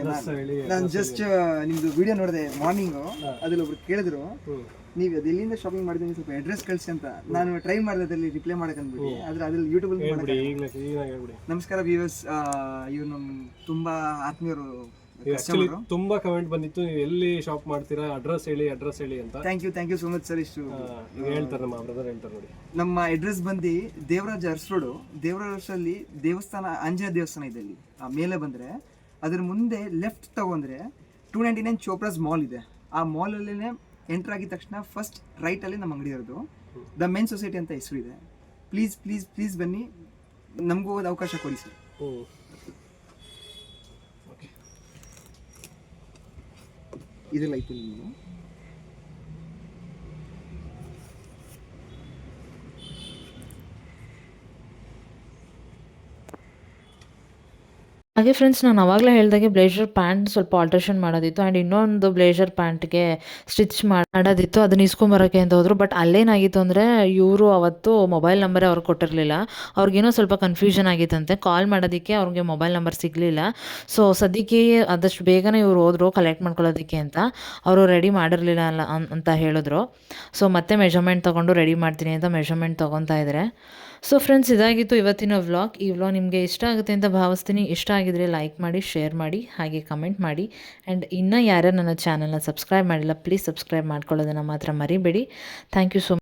ನಾನು ಜಸ್ಟ್ ನಿಮ್ದು ವಿಡಿಯೋ ನೋಡಿದೆ ಮಾರ್ನಿಂಗು ಅದ್ರಲ್ಲಿ ಒಬ್ರು ಕೇಳಿದ್ರು ನೀವು ಅದು ಎಲ್ಲಿಂದ ಶಾಪಿಂಗ್ ಮಾಡಿದ್ರೆ ಸ್ವಲ್ಪ ಅಡ್ರೆಸ್ ಕಳಿಸಿ ಅಂತ. ನಾನು ಟ್ರೈ ಮಾಡಿದೆ ಅದರಲ್ಲಿ ರಿಪ್ಲೈ ಮಾಡಕ್ ಅಂದ್ಬಿಟ್ಟು ಆದ್ರೆ ಅದ್ರಲ್ಲಿ ಯೂಟ್ಯೂಬ್ ನಮಸ್ಕಾರ ವ್ಯೂವರ್ಸ್ ಇವ್ರು ನಮ್ಮ ತುಂಬ ಆತ್ಮೀಯರು ಆಕ್ಚುಲಿ ತುಂಬಾ ಕಮೆಂಟ್ ಬಂದಿತ್ತು ನೀವು ಎಲ್ಲಿ ಶಾಪ್ ಮಾಡ್ತೀರಾ? ಅಡ್ರೆಸ್ ಹೇಳಿ ಅಡ್ರೆಸ್ ಹೇಳಿ ಅಂತ. Thank you thank you so much sir ಇಷ್ಟು ಹೇಳ್ತಾರೆ ನಮ್ಮ ಬ್ರದರ್ ಹೇಳ್ತಾರೆ ನೋಡಿ. ನಮ್ಮ ಅಡ್ರೆಸ್ ಬಂದು ದೇವರಾಜ ಅರ್ಸ್ ರೋಡು ದೇವರಾಜಲ್ಲಿ ದೇವಸ್ಥಾನ ಆಂಜನೇಯ ದೇವಸ್ಥಾನ ಇದೆ ಅಲ್ಲಿ. ಆ ಮೇಲೆ ಬಂದರೆ ಅದ್ರ ಮುಂದೆ ಲೆಫ್ಟ್ ತಗೊಂಡ್ರೆ two ninety nine Chopra's mall ಇದೆ. ಆ ಮಾಲಲ್ಲೇ ಎಂಟರ್ ಆಗಿದ ತಕ್ಷಣ ಫಸ್ಟ್ ರೈಟಲ್ಲಿ ನಮ್ಮ ಅಂಗಡಿ ಇರೋದು. ದ ಮೆನ್ ಸೊಸೈಟಿ ಅಂತ ಹೆಸರು ಇದೆ. ಪ್ಲೀಸ್ ಪ್ಲೀಸ್ ಪ್ಲೀಸ್ ಬನ್ನಿ. ನಮಗೂ ಒಂದು ಅವಕಾಶ ಕೊಡಿ ಸರ್. ಇದೆಲ್ಲ ಐತಿ ಐತೆ ಹಾಗೆ ಫ್ರೆಂಡ್ಸ್ ನಾನು ಅವಾಗಲೇ ಹೇಳಿದಾಗೆ ಬ್ಲೇಜರ್ ಪ್ಯಾಂಟ್ ಸ್ವಲ್ಪ ಆಲ್ಟ್ರೇಷನ್ ಮಾಡೋದಿತ್ತು ಆ್ಯಂಡ್ ಇನ್ನೊಂದು ಬ್ಲೇಜರ್ ಪ್ಯಾಂಟ್ಗೆ ಸ್ಟಿಚ್ ಮಾಡೋದಿತ್ತು ಅದನ್ನ ಇಸ್ಕೊಂಬರೋಕ್ಕೆ ಅಂತ ಹೋದರು. ಬಟ್ ಅಲ್ಲೇನಾಗಿತ್ತು ಅಂದರೆ, ಇವರು ಅವತ್ತು ಮೊಬೈಲ್ ನಂಬರೇ ಅವ್ರಿಗೆ ಕೊಟ್ಟಿರಲಿಲ್ಲ. ಅವ್ರಿಗೇನೋ ಸ್ವಲ್ಪ ಕನ್ಫ್ಯೂಷನ್ ಆಗಿತ್ತಂತೆ. ಕಾಲ್ ಮಾಡೋದಕ್ಕೆ ಅವ್ರಿಗೆ ಮೊಬೈಲ್ ನಂಬರ್ ಸಿಗಲಿಲ್ಲ. ಸೊ ಸದ್ಯಕ್ಕೆ ಆದಷ್ಟು ಬೇಗನೆ ಇವರು ಹೋದರು ಕಲೆಕ್ಟ್ ಮಾಡ್ಕೊಳ್ಳೋದಕ್ಕೆ ಅಂತ. ಅವರು ರೆಡಿ ಮಾಡಿರಲಿಲ್ಲ ಅಲ್ಲ ಅಂತ ಹೇಳಿದ್ರು. ಸೊ ಮತ್ತೆ ಮೆಷರ್ಮೆಂಟ್ ತೊಗೊಂಡು ರೆಡಿ ಮಾಡ್ತೀನಿ ಅಂತ ಮೆಷರ್ಮೆಂಟ್ ತೊಗೊತಾ ಇದ್ದಾರೆ ಸೊ ಫ್ರೆಂಡ್ಸ್ ಇದಾಗಿತ್ತು ಇವತ್ತಿನ ವ್ಲಾಗ್ ಈ ವ್ಲಾಗ್ ನಿಮಗೆ ಇಷ್ಟ ಆಗುತ್ತೆ ಅಂತ ಭಾವಿಸ್ತೀನಿ. ಇಷ್ಟ ಆಗಿದ್ರೆ ಲೈಕ್ ಮಾಡಿ ಶೇರ್ ಮಾಡಿ, ಹಾಗೆ ಕಮೆಂಟ್ ಮಾಡಿ. ಆ್ಯಂಡ್ ಇನ್ನೂ ಯಾರ್ಯಾರು ನನ್ನ ಚಾನಲ್ನ ಸಬ್ಸ್ಕ್ರೈಬ್ ಮಾಡಿಲ್ಲ ಪ್ಲೀಸ್ ಸಬ್ಸ್ಕ್ರೈಬ್ ಮಾಡ್ಕೊಳ್ಳೋದನ್ನು ಮಾತ್ರ ಮರಿಬೇಡಿ. Thank you so